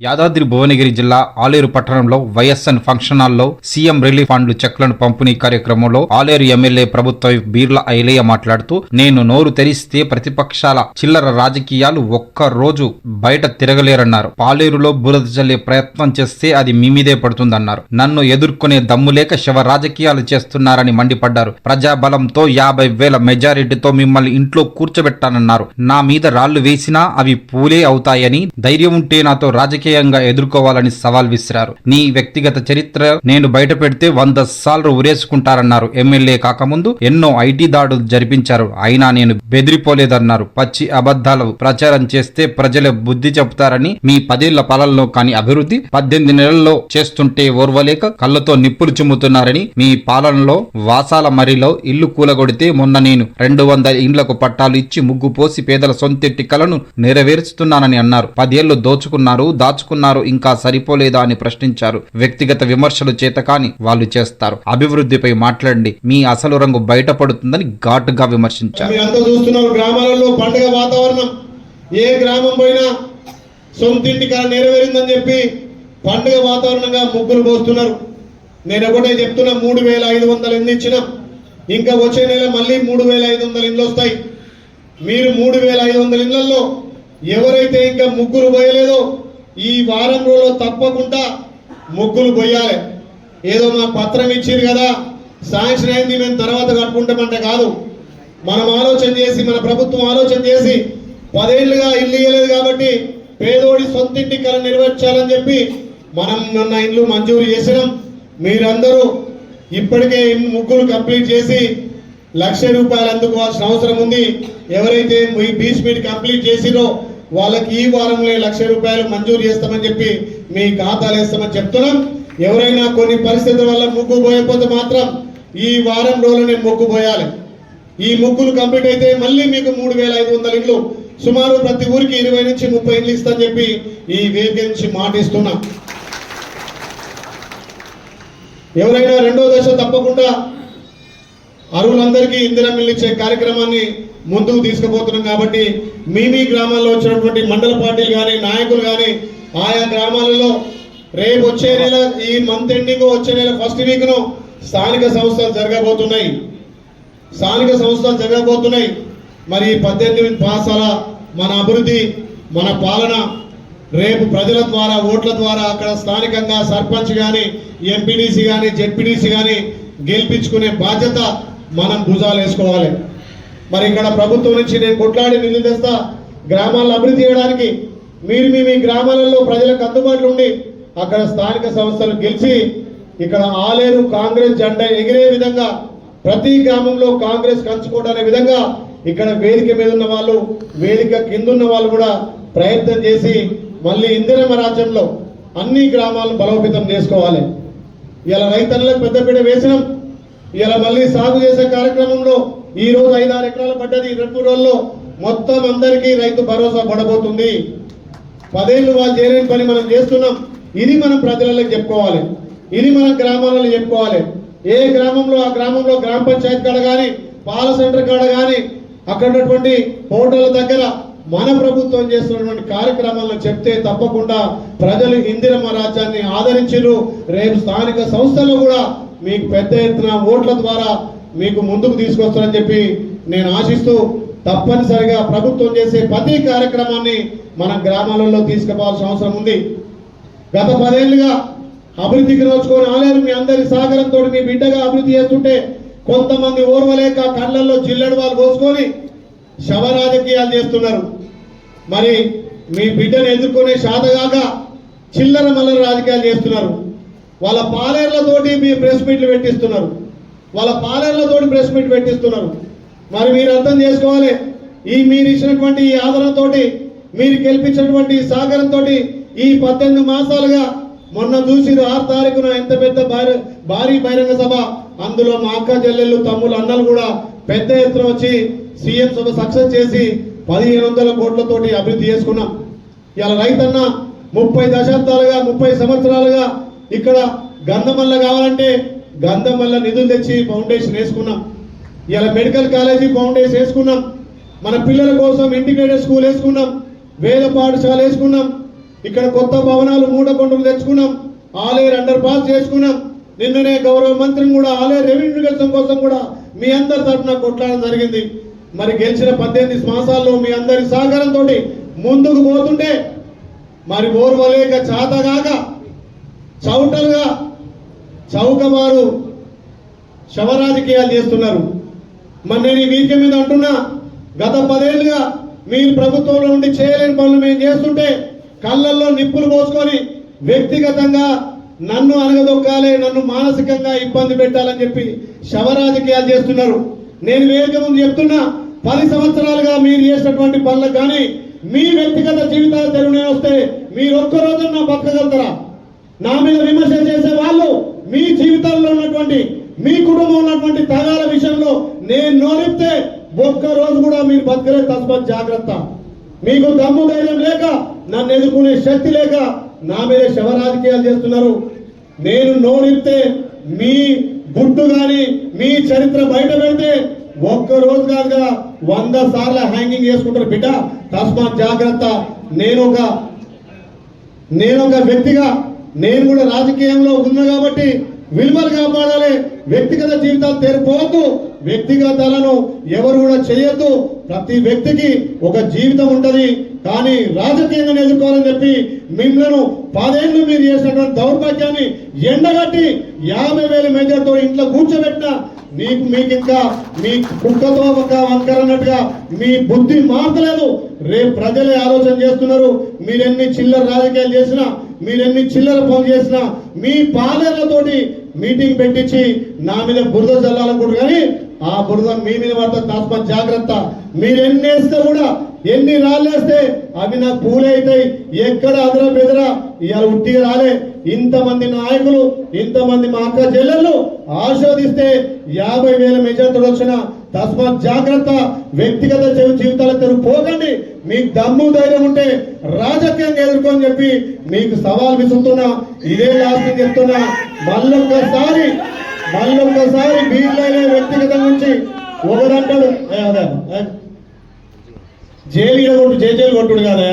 యాదాద్రి భువనగిరి జిల్లా ఆలేరు పట్టణంలో YSN function హాల్లో సీఎం రిలీఫ్ ఫండ్లు చెక్లను పంపిణీ కార్యక్రమంలో ఆలేరు ఎమ్మెల్యే ప్రభుత్వ బీర్ల ఐలయ్య మాట్లాడుతూ నేను నోరు తెరిస్తే ప్రతిపక్షాల చిల్లర రాజకీయాలు ఒక్క రోజు బయట తిరగలేరన్నారు. పాలేరులో బురద చల్లే ప్రయత్నం చేస్తే అది మీ మీదే పడుతుందన్నారు. నన్ను ఎదుర్కొనే దమ్ము లేక శవ రాజకీయాలు చేస్తున్నారని మండిపడ్డారు. ప్రజాబలంతో యాభై వేల మెజారిటీతో మిమ్మల్ని ఇంట్లో కూర్చోబెట్టానన్నారు. నా మీద రాళ్ళు వేసినా అవి పూలే అవుతాయని ధైర్యం ఉంటే నాతో రాజకీయ రాజకీయంగా ఎదుర్కోవాలని సవాల్ విసిరారు. నీ వ్యక్తిగత చరిత్ర నేను బయట పెడితే వంద సార్లు ఉరేసుకుంటారన్నారు. ఎమ్మెల్యే కాకముందు ఎన్నో ఐటీ దాడులు జరిపించారు. అయినా నేను బెదిరిపోలేదన్నారు. పచ్చి అబద్ధాలు ప్రచారం చేస్తే ప్రజలు బుద్ధి చెబుతారని మీ పదేళ్ళ పాలనలో కాని అభివృద్ధి పద్దెనిమిది నెలల్లో చేస్తుంటే ఓర్వలేక కళ్ళతో నిప్పులు చిమ్ముతున్నారని మీ పాలనలో వాసాల మరిలో ఇల్లు కూలగొడితే మొన్న నేను రెండు వందల ఇండ్లకు పట్టాలు ఇచ్చి ముగ్గు పోసి పేదల సొంతెట్టి కలను నెరవేరుస్తున్నానని అన్నారు. పదేళ్ళు దోచుకున్నారు. దాచుకున్నారు ఇంకా సరిపోలేదా అని ప్రశ్నించారు. వ్యక్తిగత విమర్శలు చేతకాని వాళ్ళు చేస్తారు. అభివృద్ధిపై మాట్లాడండి. మీ అసలు రంగు బయటపడుతుందని ఘాటుగా విమర్శించారు. చూస్తున్నారు గ్రామాలలో పండుగ వాతావరణం. ఏ గ్రామం పోయినా సొంతింటి నెరవేరిందని చెప్పి పండుగ వాతావరణంగా ముగ్గులు పోస్తున్నారు. నేను ఒకటే చెప్తున్నా మూడు వేల ఐదు వందలు ఎన్ని ఇచ్చినాం ఇంకా వచ్చే నెల మళ్ళీ మూడు వేల ఐదు వందల ఇండ్లు వస్తాయి. మీరు మూడు వేల ఐదు వందల ఇళ్ళలో ఎవరైతే ఇంకా ముగ్గురు పోయలేదో ఈ వారం రోజుల్లో తప్పకుండా ముగ్గులు పోయాలి ఏదో మా పత్రం ఇచ్చిరు కదా శాంక్షన్ అయింది మేము తర్వాత కట్టుకుంటామంటే కాదు. మనం ఆలోచన చేసి మన ప్రభుత్వం ఆలోచన చేసి పదేళ్ళుగా ఇల్లు ఇవ్వలేదు కాబట్టి పేదోడి సొంత ఇంటి కళ నెరవేర్చాలని చెప్పి మనం మొన్న ఇల్లు మంజూరు చేసినాం. మీరందరూ ఇప్పటికే ఇన్ని ముగ్గులు కంప్లీట్ చేసి లక్ష రూపాయలు అందుకోవాల్సిన అవసరం ఉంది. ఎవరైతే ఈ బీచ్ మీట్ కంప్లీట్ చేసిరో వాళ్ళకి ఈ వారంలో లక్ష రూపాయలు మంజూరు చేస్తామని చెప్పి మీ ఖాతాలు వేస్తామని చెప్తున్నాం. ఎవరైనా కొన్ని పరిస్థితుల వల్ల ముగ్గు పోయకపోతే మాత్రం ఈ వారం రోజులనే ముగ్గు పోయాలి. ఈ ముగ్గులు కంప్లీట్ అయితే మళ్ళీ మీకు మూడు వేల ఐదు వందల ఇళ్ళు సుమారు ప్రతి ఊరికి ఇరవై నుంచి ముప్పై ఇళ్ళు ఇస్తాని చెప్పి ఈ వేదిక నుంచి మాటిస్తున్నా. ఎవరైనా రెండో దశ తప్పకుండా అరువులందరికీ ఇందిరా మిల్లు ఇచ్చే కార్యక్రమాన్ని ముందుకు తీసుకుపోతున్నాం కాబట్టి మీ మీ గ్రామాల్లో వచ్చినటువంటి మండల పార్టీలు కానీ నాయకులు కానీ ఆయా గ్రామాలలో రేపు వచ్చే నెల ఈ మంత్ ఎండింగ్ వచ్చే నెల ఫస్ట్ వీక్ను స్థానిక సంస్థలు జరగబోతున్నాయి. స్థానిక సంస్థలు జరగబోతున్నాయి. మరి ఈ పద్దెనిమిది పాసాల మన అభివృద్ధి మన పాలన రేపు ప్రజల ద్వారా ఓట్ల ద్వారా అక్కడ స్థానికంగా సర్పంచ్ కానీ ఎంపీడీసీ కానీ జెడ్పీడీసీ కానీ గెలిపించుకునే బాధ్యత మనం భుజాలు వేసుకోవాలి. మరి ఇక్కడ ప్రభుత్వం నుంచి నేను కొట్లాడి నిధులు తెస్తా గ్రామాలను అభివృద్ధి చేయడానికి మీరు మీ మీ గ్రామాలలో ప్రజలకు అందుబాటులో ఉండి అక్కడ స్థానిక సంస్థలు గెలిచి ఇక్కడ ఆలేరు కాంగ్రెస్ జెండా ఎగిరే విధంగా ప్రతి గ్రామంలో కాంగ్రెస్ కంచుకోవడం విధంగా ఇక్కడ వేదిక మీద ఉన్న వాళ్ళు వేదిక కింద ఉన్న వాళ్ళు కూడా ప్రయత్నం చేసి మళ్ళీ ఇందిరమ్మ రాజ్యంలో అన్ని గ్రామాలను బలోపేతం చేసుకోవాలి. ఇలా రైతన్నలకు పెద్దపీట వేసినాం. ఇలా మళ్ళీ సాగు చేసే కార్యక్రమంలో ఈ రోజు ఐదారు ఎకరాలు పడ్డది. ఈ రెండు రోజుల్లో మొత్తం అందరికీ రైతు భరోసా పడబోతుంది. పదేళ్ళు వాళ్ళు చేయలేని పని మనం చేస్తున్నాం. ఇది మనం ప్రజలకు చెప్పుకోవాలి. ఇది మనం గ్రామాలలో చెప్పుకోవాలి. ఏ గ్రామంలో ఆ గ్రామంలో గ్రామ పంచాయత్ కాడ కానీ పాల సెంటర్ కాడ కానీ అక్కడ ఉన్నటువంటి హోటళ్ళ దగ్గర మన ప్రభుత్వం చేస్తున్నటువంటి కార్యక్రమాలను చెప్తే తప్పకుండా ప్రజలు ఇందిరమ్మ రాజ్యాన్ని ఆదరించారు. రేపు స్థానిక సంస్థలు కూడా మీకు పెద్ద ఎత్తున ఓట్ల ద్వారా మీకు ముందుకు తీసుకొస్తారని చెప్పి నేను ఆశిస్తూ తప్పనిసరిగా ప్రభుత్వం చేసే ప్రతి కార్యక్రమాన్ని మన గ్రామాలలో తీసుకుపోవాల్సిన అవసరం ఉంది. గత పదేళ్ళుగా అభివృద్ధికి రోజుకొని ఆలేరు మీ అందరి సహకారంతో మీ బిడ్డగా అభివృద్ధి చేస్తుంటే కొంతమంది ఓర్వలేక కళ్ళల్లో చిల్లడి వాళ్ళు పోసుకొని శవ రాజకీయాలు చేస్తున్నారు. మరి మీ బిడ్డను ఎదుర్కొనే శాతగాక చిల్లర మల్లర రాజకీయాలు చేస్తున్నారు. వాళ్ళ పాలేర్లతోటి మీ ప్రెస్ మీట్లు పెట్టిస్తున్నారు. వాళ్ళ పాలేర్లతోటి ప్రెస్ మీట్ పెట్టిస్తున్నారు. మరి మీరు అర్థం చేసుకోవాలి ఈ మీరు ఇచ్చినటువంటి ఈ ఆదరణతోటి మీరు గెలిపించినటువంటి సహకారంతో ఈ పద్దెనిమిది మాసాలుగా మొన్న చూసిరు ఆరు తారీఖున ఎంత పెద్ద భారీ భారీ బహిరంగ సభ. అందులో మా అక్క చెల్లెళ్ళు తమ్ముళ్ళు అన్నలు కూడా పెద్ద ఎత్తున వచ్చి సీఎం సభ సక్సెస్ చేసి పదిహేను వందల కోట్లతోటి అభివృద్ధి చేసుకున్నాం. ఇలా రైతన్న ముప్పై దశాబ్దాలుగా ముప్పై సంవత్సరాలుగా ఇక్కడ గంధమల్ల కావాలంటే గంధమల్ల నిధులు తెచ్చి ఫౌండేషన్ వేసుకున్నాం. ఇలా మెడికల్ కాలేజీ ఫౌండేషన్ వేసుకున్నాం. మన పిల్లల కోసం ఇంటిగ్రేటెడ్ స్కూల్ వేసుకున్నాం. వేద పాఠశాల వేసుకున్నాం. ఇక్కడ కొత్త భవనాలు మూడకొండలు తెచ్చుకున్నాం. ఆలేరు అండర్ పాస్ చేసుకున్నాం. నిన్ననే గౌరవ మంత్రిని కూడా ఆలేరు రెవెన్యూ గెలిచడం కోసం కూడా మీ అందరి తరఫున కొట్లాడడం జరిగింది. మరి గెలిచిన పద్దెనిమిది మాసాల్లో మీ అందరి సహకారంతో ముందుకు పోతుంటే మరి ఓర్వలేక చాతగాక చౌటలుగా చౌకబారు శవరాజకీయాలు చేస్తున్నారు. మరి నేను ఈ మీద అంటున్నా గత పదేళ్ళుగా మీరు ప్రభుత్వంలో ఉండి చేయలేని పనులు మేము చేస్తుంటే కళ్ళల్లో నిప్పులు పోసుకొని వ్యక్తిగతంగా నన్ను అనగదొక్కాలి నన్ను మానసికంగా ఇబ్బంది పెట్టాలని చెప్పి శవరాజకీయాలు చేస్తున్నారు. నేను వేదిక ముందు చెప్తున్నా పది సంవత్సరాలుగా మీరు చేసినటువంటి పనులకు కానీ మీ వ్యక్తిగత జీవితాలు తెలుగునే వస్తే మీరు ఒక్క నా బతకగలుగుతారా? నా మీద విమర్శ చేసే వాళ్ళు మీ జీవితాల్లో ఉన్నటువంటి మీ కుటుంబం ఉన్నటువంటి తగాల విషయంలో నేను నోరిస్తే ఒక్క రోజు కూడా మీరు బతకలే తస్మత్ జాగ్రత్త. మీకు దమ్ము ధైర్యం లేక నన్ను ఎదుర్కొనే శక్తి లేక నా మీద శవ రాజకీయాలు చేస్తున్నారు. నేను నోరిస్తే మీ గుట్టు కానీ మీ చరిత్ర బయట పెడితే ఒక్క రోజు కాదుగా వంద సార్లు హ్యాంగింగ్ చేసుకుంటారు బిడ్డ. తస్మాత్ జాగ్రత్త. నేను ఒక నేను ఒక వ్యక్తిగా నేను కూడా రాజకీయంలో ఉన్నా కాబట్టి విలువలు కాపాడాలి. వ్యక్తిగత జీవితాలు తెరిపోవద్దు. వ్యక్తిగతాలను ఎవరు కూడా చేయొద్దు. ప్రతి వ్యక్తికి ఒక జీవితం ఉంటది. కానీ రాజకీయంగా ఎదుర్కోవాలని చెప్పి మిమ్మల్ని పదేళ్ళు మీరు చేసినటువంటి దౌర్భాగ్యాన్ని ఎండగట్టి యాభై వేల మెజార్తో ఇంట్లో కూర్చోబెట్టిన మీకు మీకు ఇంకా మీ కుక్కతో ఒక వంకరన్నట్టుగా మీ బుద్ధి మార్చలేదు రేపు ప్రజలే ఆలోచన చేస్తున్నారు. మీరెన్ని చిల్లర రాజకీయాలు చేసినా మీరెన్ని చిల్లర పనులు చేసినా మీ పాలేర్లతోటి మీటింగ్ పెట్టించి నా మీద బురద చల్లాలనుకుంటారు కానీ ఆ బురద మీ మీద పడతా తస్మత్ జాగ్రత్త. మీరెన్ని వేస్తే కూడా ఎన్ని రాళ్ళేస్తే అవి నాకు పూలైతాయి ఎక్కడ అదరా బెదరా ఇవాళ ఉట్టిగా రాలే. ఇంతమంది నాయకులు ఇంతమంది మా అక్క చెల్లెళ్ళు ఆస్వాదిస్తే యాభై వేల మెజార్టీ వచ్చిన తస్మాత్ జాగ్రత్త. వ్యక్తిగత జీవితాల తెరు పోకండి. మీకు దమ్ము ధైర్యం ఉంటే రాజకీయంగా ఎదుర్కొని చెప్పి మీకు సవాల్ విసురుతున్నా ఇదే లాస్ట్ చెప్తున్నా మళ్ళొక్కసారి మళ్ళొక్కసారి వీళ్ళైన వ్యక్తిగతం నుంచి ఒకడంటాడు అదే, జైలు కొట్టు జై జైలు కొట్టుడు కదా